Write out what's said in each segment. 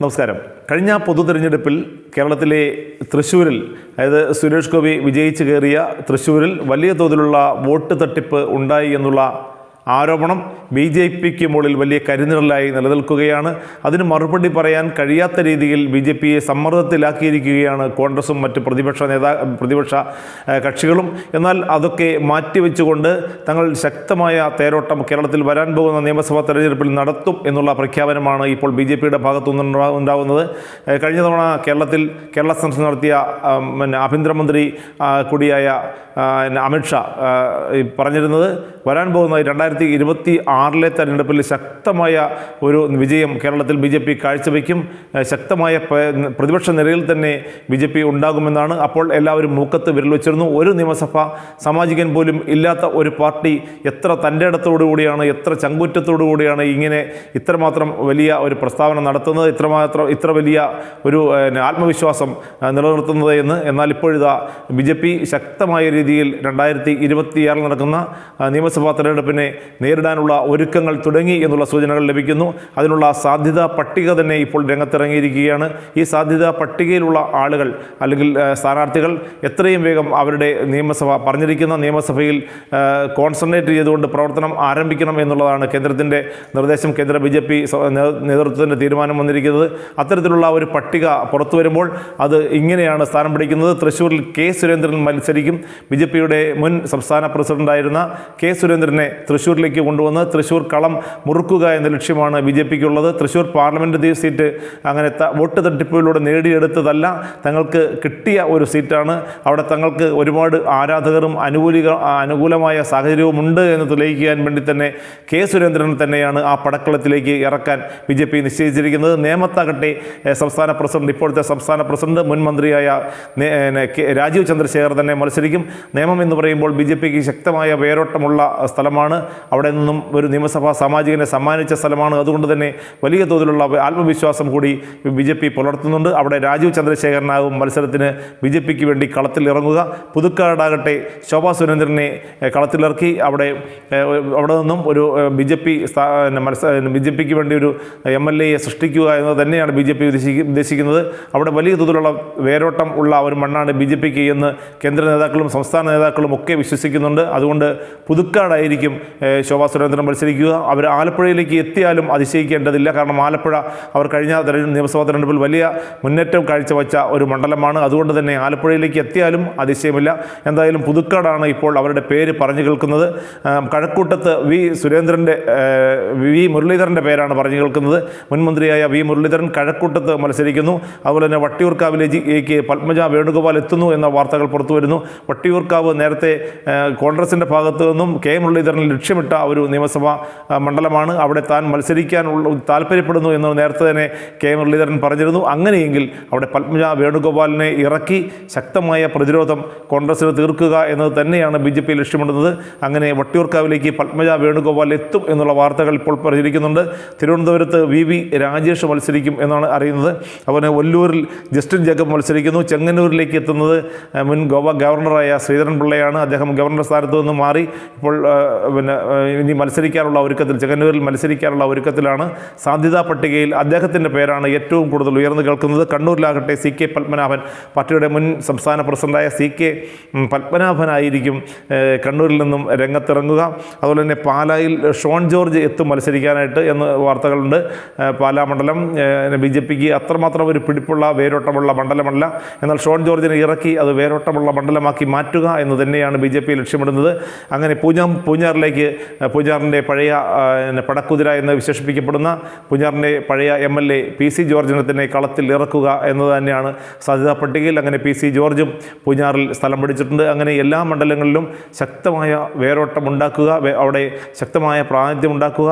നമസ്കാരം. കഴിഞ്ഞ പൊതു തിരഞ്ഞെടുപ്പിൽ കേരളത്തിലെ തൃശ്ശൂരിൽ അതായത് സുരേഷ് ഗോപി വിജയിച്ചു കയറിയ തൃശ്ശൂരിൽ വലിയ തോതിലുള്ള വോട്ട് തട്ടിപ്പ് ഉണ്ടായി എന്നുള്ള ആരോപണം ബി ജെ പിക്ക് മുകളിൽ വലിയ കരുനിഴലായി നിലനിൽക്കുകയാണ്. അതിന് മറുപടി പറയാൻ കഴിയാത്ത രീതിയിൽ ബി ജെ പിയെ സമ്മർദ്ദത്തിലാക്കിയിരിക്കുകയാണ് കോൺഗ്രസും മറ്റ് പ്രതിപക്ഷ നേതാ പ്രതിപക്ഷ കക്ഷികളും. എന്നാൽ അതൊക്കെ മാറ്റിവെച്ചുകൊണ്ട് തങ്ങൾ ശക്തമായ തേരോട്ടം കേരളത്തിൽ വരാൻ പോകുന്ന നിയമസഭാ തെരഞ്ഞെടുപ്പിൽ നടത്തും എന്നുള്ള പ്രഖ്യാപനമാണ് ഇപ്പോൾ ബി ജെ പിയുടെ ഭാഗത്തുനിന്ന് ഉണ്ടാകുന്നത് കഴിഞ്ഞ തവണ കേരളത്തിൽ കേരള സംസ്ഥാനം നടത്തിയ പിന്നെ ആഭ്യന്തരമന്ത്രി കൂടിയായ അമിത്ഷാ പറഞ്ഞിരുന്നത് വരാൻ പോകുന്ന രണ്ടായിരത്തി ഇരുപത്തി ആറിലെ തെരഞ്ഞെടുപ്പിൽ ശക്തമായ ഒരു വിജയം കേരളത്തിൽ ബി ജെ പി കാഴ്ചവെക്കും. ശക്തമായ പ്രതിപക്ഷ നിരയിൽ തന്നെ ബി ജെ പി ഉണ്ടാകുമെന്നാണ് അപ്പോൾ എല്ലാവരും മൂക്കത്ത് വിരൽ വെച്ചിരുന്നു. ഒരു നിയമസഭ സാമാജികൻ പോലും ഇല്ലാത്ത ഒരു പാർട്ടി എത്ര തന്റെ ഇടത്തോടുകൂടിയാണ് എത്ര ചങ്കൂറ്റത്തോടു കൂടിയാണ് ഇങ്ങനെ ഇത്രമാത്രം വലിയ ഒരു പ്രസ്താവന നടത്തുന്നത് ഇത്രമാത്രം ഇത്ര വലിയ ഒരു ആത്മവിശ്വാസം നിലനിർത്തുന്നത് എന്ന്. എന്നാൽ ഇപ്പോഴിതാ ബി ജെ പി ശക്തമായ രീതിയിൽ രണ്ടായിരത്തി ഇരുപത്തിയാറിൽ നടക്കുന്ന നിയമസഭാ തെരഞ്ഞെടുപ്പിനെ നേരിടാനുള്ള ഒരുക്കങ്ങൾ തുടങ്ങി എന്നുള്ള സൂചനകൾ ലഭിക്കുന്നു. അതിനുള്ള സാധ്യതാ പട്ടിക തന്നെ ഇപ്പോൾ രംഗത്തിറങ്ങിയിരിക്കുകയാണ്. ഈ സാധ്യതാ പട്ടികയിലുള്ള ആളുകൾ അല്ലെങ്കിൽ സ്ഥാനാർത്ഥികൾ എത്രയും വേഗം അവരുടെ നിയമസഭ പറഞ്ഞിരിക്കുന്ന നിയമസഭയിൽ കോൺസെൻട്രേറ്റ് ചെയ്തുകൊണ്ട് പ്രവർത്തനം ആരംഭിക്കണം എന്നുള്ളതാണ് കേന്ദ്രത്തിന്റെ നിർദ്ദേശം. കേന്ദ്ര ബി ജെ പി നേതൃത്വത്തിന്റെ തീരുമാനം വന്നിരിക്കുന്നത്. അത്തരത്തിലുള്ള ഒരു പട്ടിക പുറത്തു വരുമ്പോൾ അത് ഇങ്ങനെയാണ് സ്ഥാനം പിടിക്കുന്നത്. തൃശ്ശൂരിൽ കെ സുരേന്ദ്രൻ മത്സരിക്കും. ബി മുൻ സംസ്ഥാന പ്രസിഡന്റായിരുന്ന കെ സുരേന്ദ്രനെ തൃശ്ശൂരിലേക്ക് കൊണ്ടുവന്ന് തൃശ്ശൂർ കളം മുറുക്കുക എന്ന ലക്ഷ്യമാണ് ബി ജെ പിക്കുള്ളത്. തൃശ്ശൂർ പാർലമെന്റ് സീറ്റ് അങ്ങനെ വോട്ട് തട്ടിപ്പിലൂടെ നേടിയെടുത്തതല്ല തങ്ങൾക്ക് കിട്ടിയ ഒരു സീറ്റാണ്. അവിടെ തങ്ങൾക്ക് ഒരുപാട് ആരാധകരും അനുകൂലിക അനുകൂലമായ സാഹചര്യവും ഉണ്ട് എന്ന് തെളിയിക്കാൻ വേണ്ടി തന്നെ കെ സുരേന്ദ്രൻ തന്നെയാണ് ആ പടക്കളത്തിലേക്ക് ഇറക്കാൻ ബി ജെ പി നിശ്ചയിച്ചിരിക്കുന്നത്. നേമത്താകട്ടെ സംസ്ഥാന പ്രസിഡന്റ് ഇപ്പോഴത്തെ സംസ്ഥാന പ്രസിഡന്റ് മുൻ മന്ത്രിയായ രാജീവ് ചന്ദ്രശേഖർ തന്നെ മത്സരിക്കും. നിയമം എന്ന് പറയുമ്പോൾ ബി ജെ പിക്ക് ശക്തമായ വേരോട്ടമുള്ള സ്ഥലമാണ്. അവിടെ നിന്നും ഒരു നിയമസഭാ സാമാജികനെ സമ്മാനിച്ച സ്ഥലമാണ്. അതുകൊണ്ട് തന്നെ വലിയ തോതിലുള്ള ആത്മവിശ്വാസം കൂടി ബി ജെ പി പുലർത്തുന്നുണ്ട്. അവിടെ രാജീവ് ചന്ദ്രശേഖരനാകും മത്സരത്തിന് ബി ജെ പിക്ക് വേണ്ടി കളത്തിൽ ഇറങ്ങുക. പുതുക്കാടാകട്ടെ ശോഭാ സുരേന്ദ്രനെ കളത്തിലിറക്കി അവിടെ അവിടെ നിന്നും ഒരു ബി ജെ പി മത്സര ബി ജെ പിക്ക് വേണ്ടി ഒരു എം എൽ എയെ സൃഷ്ടിക്കുക എന്നത് തന്നെയാണ് ബി ജെ പി ഉദ്ദേശിക്കുന്നത്. അവിടെ വലിയ തോതിലുള്ള വേരോട്ടം ഉള്ള ഒരു മണ്ണാണ് ബി ജെ പിക്ക് എന്ന് കേന്ദ്ര നേതാക്കളും സംസ്ഥാന നേതാക്കളും ഒക്കെ വിശ്വസിക്കുന്നുണ്ട്. അതുകൊണ്ട് പുതുക്കാടായിരിക്കും ശോഭാ സുരേന്ദ്രൻ മത്സരിക്കുക. അവർ ആലപ്പുഴയിലേക്ക് എത്തിയാലും അതിശയിക്കേണ്ടതില്ല. കാരണം ആലപ്പുഴ അവർ കഴിഞ്ഞ നിയമസഭാ തെരഞ്ഞെടുപ്പിൽ വലിയ മുന്നേറ്റം കാഴ്ചവെച്ച ഒരു മണ്ഡലമാണ്. അതുകൊണ്ട് തന്നെ ആലപ്പുഴയിലേക്ക് എത്തിയാലും അതിശയമില്ല. എന്തായാലും പുതുക്കാടാണ് ഇപ്പോൾ അവരുടെ പേര് പറഞ്ഞു കേൾക്കുന്നത്. കഴക്കൂട്ടത്ത് വി സുരേന്ദ്രന്റെ വി മുരളീധരന്റെ പേരാണ് പറഞ്ഞു കേൾക്കുന്നത്. മുൻ മന്ത്രിയായ വി മുരളീധരൻ കഴക്കൂട്ടത്ത് മത്സരിക്കുന്നു. അതുപോലെ തന്നെ വട്ടിയൂർക്കാവിലേക്ക് പത്മജ വേണുഗോപാൽ എത്തുന്നു എന്ന വാർത്തകൾ പുറത്തു വരുന്നു. വട്ടിയൂർക്കാവ് നേരത്തെ കോൺഗ്രസിന്റെ ഭാഗത്തു നിന്നും കെ മുരളീധരൻ ലക്ഷ്യമിട്ട ഒരു നിയമസഭാ മണ്ഡലമാണ്. അവിടെ താൻ മത്സരിക്കാൻ ഉള്ള താല്പര്യപ്പെടുന്നു എന്ന് നേരത്തെ തന്നെ കെ. മുരളീധരൻ പറഞ്ഞിരുന്നു. അങ്ങനെയെങ്കിൽ അവിടെ പത്മജ വേണുഗോപാലിനെ ഇറക്കി ശക്തമായ പ്രതിരോധം കോൺഗ്രസിന് തീർക്കുക എന്നത് തന്നെയാണ് ബി ജെ പി ലക്ഷ്യമിടുന്നത്. അങ്ങനെ വട്ടിയൂർക്കാവിലേക്ക് പത്മജ വേണുഗോപാൽ എത്തും എന്നുള്ള വാർത്തകൾ ഇപ്പോൾ പ്രചരിക്കുന്നുണ്ട്. തിരുവനന്തപുരത്ത് വി വി രാജേഷ് മത്സരിക്കും എന്നാണ് അറിയുന്നത്. അതുപോലെ ഒല്ലൂരിൽ ജസ്റ്റിൻ ജേക്കബ് മത്സരിക്കുന്നു. ചെങ്ങന്നൂരിലേക്ക് എത്തുന്നത് മുൻ ഗോവ ഗവർണറായ ശ്രീധരൻ പിള്ളയാണ്. അദ്ദേഹം ഗവർണർ സ്ഥാനത്ത് നിന്ന് മാറി. ഇപ്പോൾ പിന്നെ ഇനി മത്സരിക്കാനുള്ള ഒരുക്കത്തിൽ ചെങ്ങന്നൂരിൽ മത്സരിക്കാനുള്ള ഒരുക്കത്തിലാണ് സാധ്യതാ പട്ടികയിൽ അദ്ദേഹത്തിന്റെ പേരാണ് ഏറ്റവും കൂടുതൽ ഉയർന്നു കേൾക്കുന്നത്. കണ്ണൂരിലാകട്ടെ സി കെ പത്മനാഭൻ പാർട്ടിയുടെ മുൻ സംസ്ഥാന പ്രസിഡന്റായ സി കെ പത്മനാഭനായിരിക്കും കണ്ണൂരിൽ നിന്നും രംഗത്തിറങ്ങുക. അതുപോലെ തന്നെ പാലായിൽ ഷോൺ ജോർജ് എത്തും മത്സരിക്കാനായിട്ട് എന്ന് വാർത്തകളുണ്ട്. പാലാ മണ്ഡലം ബി ജെ പിക്ക് അത്രമാത്രം ഒരു പിടിപ്പുള്ള വേരോട്ടമുള്ള മണ്ഡലമല്ല. എന്നാൽ ഷോൺ ജോർജിനെ ഇറക്കി അത് വേരോട്ടമുള്ള മണ്ഡലമാക്കി മാറ്റുക എന്ന് തന്നെയാണ് ബി ജെ പി ലക്ഷ്യമിടുന്നത്. അങ്ങനെ പൂഞ്ഞാം പൂഞ്ഞാറിലേക്ക് പൂഞ്ഞാറിന്റെ പഴയ പടക്കുതിര എന്ന് വിശേഷിപ്പിക്കപ്പെടുന്ന പൂഞ്ഞാറിന്റെ പഴയ M L A P C ജോർജിനെ തന്നെ കളത്തിൽ ഇറക്കുക എന്നത് തന്നെയാണ് സാധ്യതാ പട്ടികയിൽ. അങ്ങനെ പി സി ജോർജും പൂഞ്ഞാറിൽ സ്ഥലം പിടിച്ചിട്ടുണ്ട്. അങ്ങനെ എല്ലാ മണ്ഡലങ്ങളിലും ശക്തമായ വേരോട്ടം ഉണ്ടാക്കുക അവിടെ ശക്തമായ പ്രാതിനിധ്യം ഉണ്ടാക്കുക.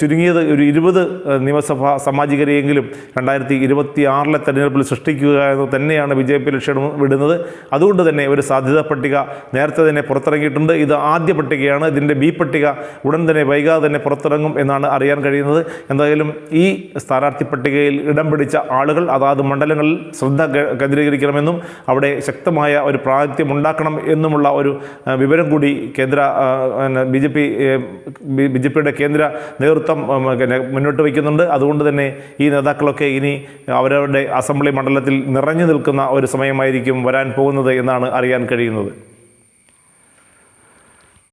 ചുരുങ്ങിയത് ഒരു ഇരുപത് നിയമസഭാ സാമാജികരെയെങ്കിലും രണ്ടായിരത്തി ഇരുപത്തി ആറിലെ തെരഞ്ഞെടുപ്പിൽ സൃഷ്ടിക്കുക എന്ന് തന്നെയാണ് ബി ജെ പി ലക്ഷ്യം വിടുന്നത്. അതുകൊണ്ട് തന്നെ ഒരു സാധ്യതാ പട്ടിക നേരത്തെ തന്നെ പുറത്തിറങ്ങിയിട്ടുണ്ട്. ഇത് ആദ്യ പട്ടികയാണ്. ഇതിന്റെ ബി പട്ടിക ഉടൻ തന്നെ വൈകാതെ തന്നെ പുറത്തിറങ്ങും എന്നാണ് അറിയാൻ കഴിയുന്നത്. എന്തായാലും ഈ സ്ഥാനാർത്ഥി പട്ടികയിൽ ഇടം പിടിച്ച ആളുകൾ അതാത് മണ്ഡലങ്ങളിൽ ശ്രദ്ധ കേന്ദ്രീകരിക്കണമെന്നും അവിടെ ശക്തമായ ഒരു പ്രാതിനിധ്യം ഉണ്ടാക്കണം എന്നുമുള്ള ഒരു വിവരം കൂടി കേന്ദ്ര B J P B J പിയുടെ കേന്ദ്ര നേതൃത്വം പിന്നെ മുന്നോട്ട് വയ്ക്കുന്നുണ്ട്. അതുകൊണ്ട് തന്നെ ഈ നേതാക്കളൊക്കെ ഇനി അവരവരുടെ അസംബ്ലി മണ്ഡലത്തിൽ നിറഞ്ഞു നിൽക്കുന്ന ഒരു സമയമായിരിക്കും വരാൻ പോകുന്നത് എന്നാണ് അറിയാൻ കഴിയുന്നത്.